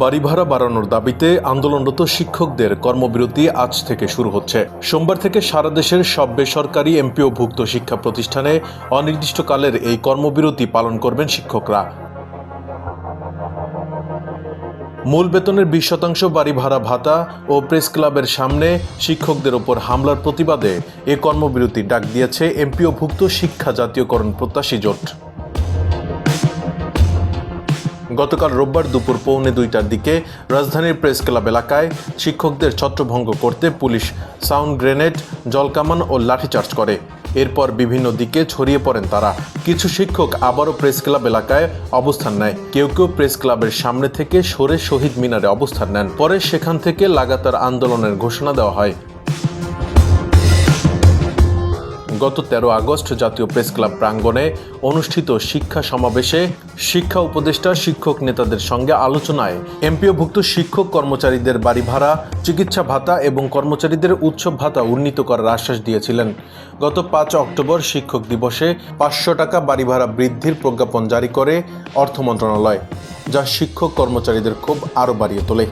বাড়ি ভাড়া বাড়ানোর দাবিতে আন্দোলনরত শিক্ষকদের কর্মবিরতি আজ থেকে শুরু হচ্ছে। সোমবার থেকে সারা দেশের সব বেসরকারি এমপিওভুক্ত শিক্ষা প্রতিষ্ঠানে অনির্দিষ্টকালের এই কর্মবিরতি পালন করবেন শিক্ষকরা। মূল বেতনের বিশ শতাংশ বাড়ি ভাড়া ভাতা ও প্রেস ক্লাবের সামনে শিক্ষকদের ওপর হামলার প্রতিবাদে এ কর্মবিরতির ডাক দিয়েছে এমপিওভুক্ত শিক্ষা জাতীয়করণ প্রত্যাশী জোট। গতকাল রোববার দুপুর পৌনে দুইটার দিকে রাজধানীর প্রেস ক্লাব এলাকায় শিক্ষকদের ছত্রভঙ্গ করতে পুলিশ সাউন্ড গ্রেনেড জলকামান ও লাঠিচার্জ করে। এরপর বিভিন্ন দিকে ছড়িয়ে পড়েন তারা। কিছু শিক্ষক আবারও প্রেস ক্লাব এলাকায় অবস্থান নেয়। কেউ কেউ প্রেস ক্লাবের সামনে থেকে সরে শহীদ মিনারে অবস্থান নেন। পরে সেখান থেকে লাগাতার আন্দোলনের ঘোষণা দেওয়া হয়। গত তেরো আগস্ট জাতীয় প্রেস ক্লাব প্রাঙ্গণে অনুষ্ঠিত শিক্ষা সমাবেশে শিক্ষা উপদেষ্টা, শিক্ষক নেতাদের সঙ্গে আলোচনায় এমপিওভুক্ত শিক্ষক কর্মচারীদের বাড়ি ভাড়া, চিকিৎসা ভাতা এবং কর্মচারীদের উৎসব ভাতা উন্নীত করার আশ্বাস দিয়েছিলেন। গত পাঁচ অক্টোবর শিক্ষক দিবসে পাঁচশো টাকা বাড়ি ভাড়া বৃদ্ধির প্রজ্ঞাপন জারি করে অর্থ মন্ত্রণালয়, যা শিক্ষক কর্মচারীদের ক্ষোভ আরও বাড়িয়ে তোলে।